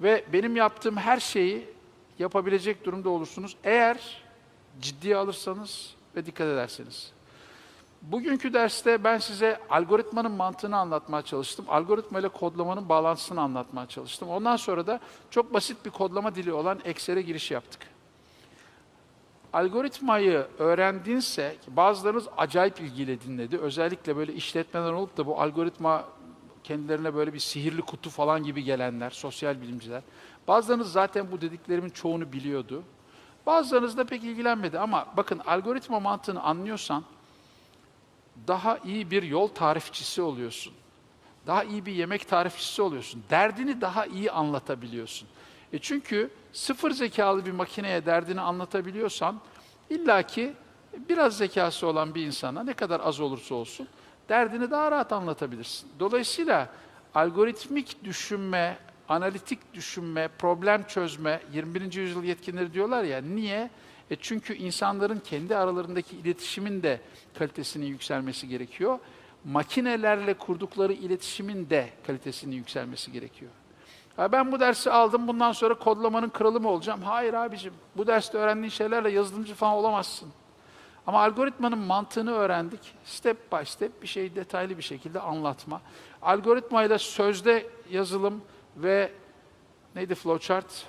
Ve benim yaptığım her şeyi yapabilecek durumda olursunuz. Eğer ciddiye alırsanız ve dikkat ederseniz. Bugünkü derste ben size algoritmanın mantığını anlatmaya çalıştım. Algoritma ile kodlamanın bağlantısını anlatmaya çalıştım. Ondan sonra da çok basit bir kodlama dili olan Excel'e giriş yaptık. Algoritmayı öğrendinse, bazılarınız acayip ilgiyle dinledi. Özellikle böyle işletmeden olup da bu algoritma kendilerine böyle bir sihirli kutu falan gibi gelenler, sosyal bilimciler. Bazılarınız zaten bu dediklerimin çoğunu biliyordu. Bazılarınız da pek ilgilenmedi ama bakın algoritma mantığını anlıyorsan daha iyi bir yol tarifçisi oluyorsun. Daha iyi bir yemek tarifçisi oluyorsun. Derdini daha iyi anlatabiliyorsun. E çünkü sıfır zekalı bir makineye derdini anlatabiliyorsan illaki biraz zekası olan bir insana ne kadar az olursa olsun derdini daha rahat anlatabilirsin. Dolayısıyla algoritmik düşünme, analitik düşünme, problem çözme, 21. yüzyıl yetkinleri diyorlar ya, niye? E çünkü insanların kendi aralarındaki iletişimin de kalitesinin yükselmesi gerekiyor. Makinelerle kurdukları iletişimin de kalitesinin yükselmesi gerekiyor. Ha ben bu dersi aldım, bundan sonra kodlamanın kralı mı olacağım? Hayır abicim, bu derste öğrendiğin şeylerle yazılımcı falan olamazsın. Ama algoritmanın mantığını öğrendik. Step by step bir şeyi detaylı bir şekilde anlatma. Algoritmayla sözde yazılım ve neydi flowchart?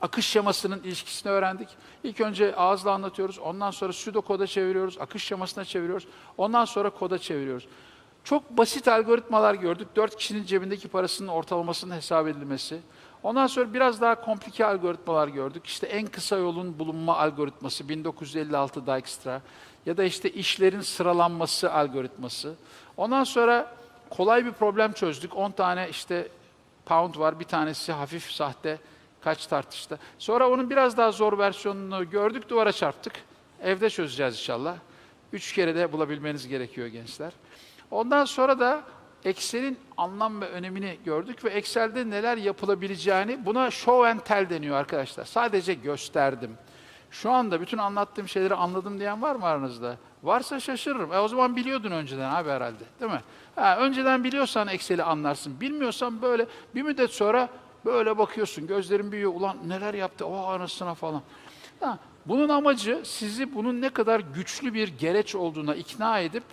Akış şemasının ilişkisini öğrendik. İlk önce ağızla anlatıyoruz, ondan sonra pseudokoda çeviriyoruz, akış şemasına çeviriyoruz, ondan sonra koda çeviriyoruz. Çok basit algoritmalar gördük. Dört kişinin cebindeki parasının ortalamasının hesap edilmesi. Ondan sonra biraz daha komplike algoritmalar gördük. İşte en kısa yolun bulunma algoritması 1956 Dijkstra ya da işte işlerin sıralanması algoritması. Ondan sonra kolay bir problem çözdük. 10 tane işte pound var. Bir tanesi hafif sahte. Kaç tartışta. Sonra onun biraz daha zor versiyonunu gördük, duvara çarptık. Evde çözeceğiz inşallah. Üç kere de bulabilmeniz gerekiyor gençler. Ondan sonra da Excel'in anlam ve önemini gördük ve Excel'de neler yapılabileceğini buna show and tell deniyor arkadaşlar. Sadece gösterdim. Şu anda bütün anlattığım şeyleri anladım diyen var mı aranızda? Varsa şaşırırım. E o zaman biliyordun önceden abi herhalde. Değil mi? Ha, önceden biliyorsan Excel'i anlarsın. Bilmiyorsan böyle bir müddet sonra böyle bakıyorsun. Gözlerin büyüyor. Ulan neler yaptı? O anasına falan. Ha, bunun amacı sizi bunun ne kadar güçlü bir gereç olduğuna ikna edip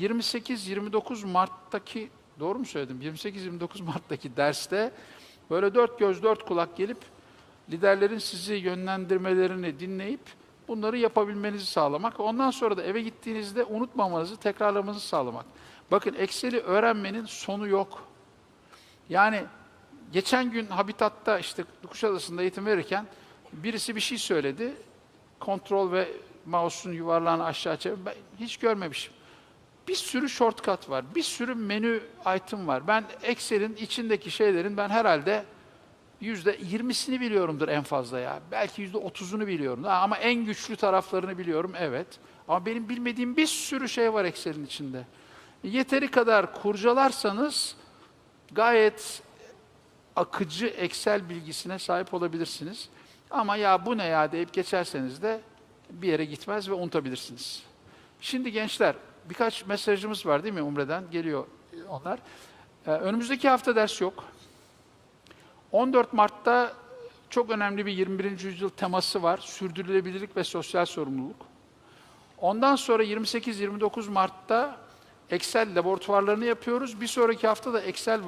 28-29 Mart'taki doğru mu söyledim? 28-29 Mart'taki derste böyle dört göz dört kulak gelip liderlerin sizi yönlendirmelerini dinleyip bunları yapabilmenizi sağlamak. Ondan sonra da eve gittiğinizde unutmamanızı, tekrarlamanızı sağlamak. Bakın Excel'i öğrenmenin sonu yok. Yani geçen gün Habitat'ta işte Kuşadası'nda eğitim verirken birisi bir şey söyledi. Kontrol ve mouse'un yuvarlağını aşağı çevir. Ben hiç görmemişim. Bir sürü shortcut var. Bir sürü menü item var. Ben Excel'in içindeki şeylerin ben herhalde yüzde yirmisini biliyorumdur en fazla ya. Belki yüzde otuzunu biliyorum. Ama en güçlü taraflarını biliyorum evet. Ama benim bilmediğim bir sürü şey var Excel'in içinde. Yeteri kadar kurcalarsanız gayet akıcı Excel bilgisine sahip olabilirsiniz. Ama ya bu ne ya deyip geçerseniz de bir yere gitmez ve unutabilirsiniz. Şimdi gençler birkaç mesajımız var değil mi Umre'den? Geliyor onlar. Ee, önümüzdeki hafta ders yok. 14 Mart'ta çok önemli bir 21. yüzyıl teması var. Sürdürülebilirlik ve sosyal sorumluluk. Ondan sonra 28-29 Mart'ta Excel laboratuvarlarını yapıyoruz. Bir sonraki hafta da Excel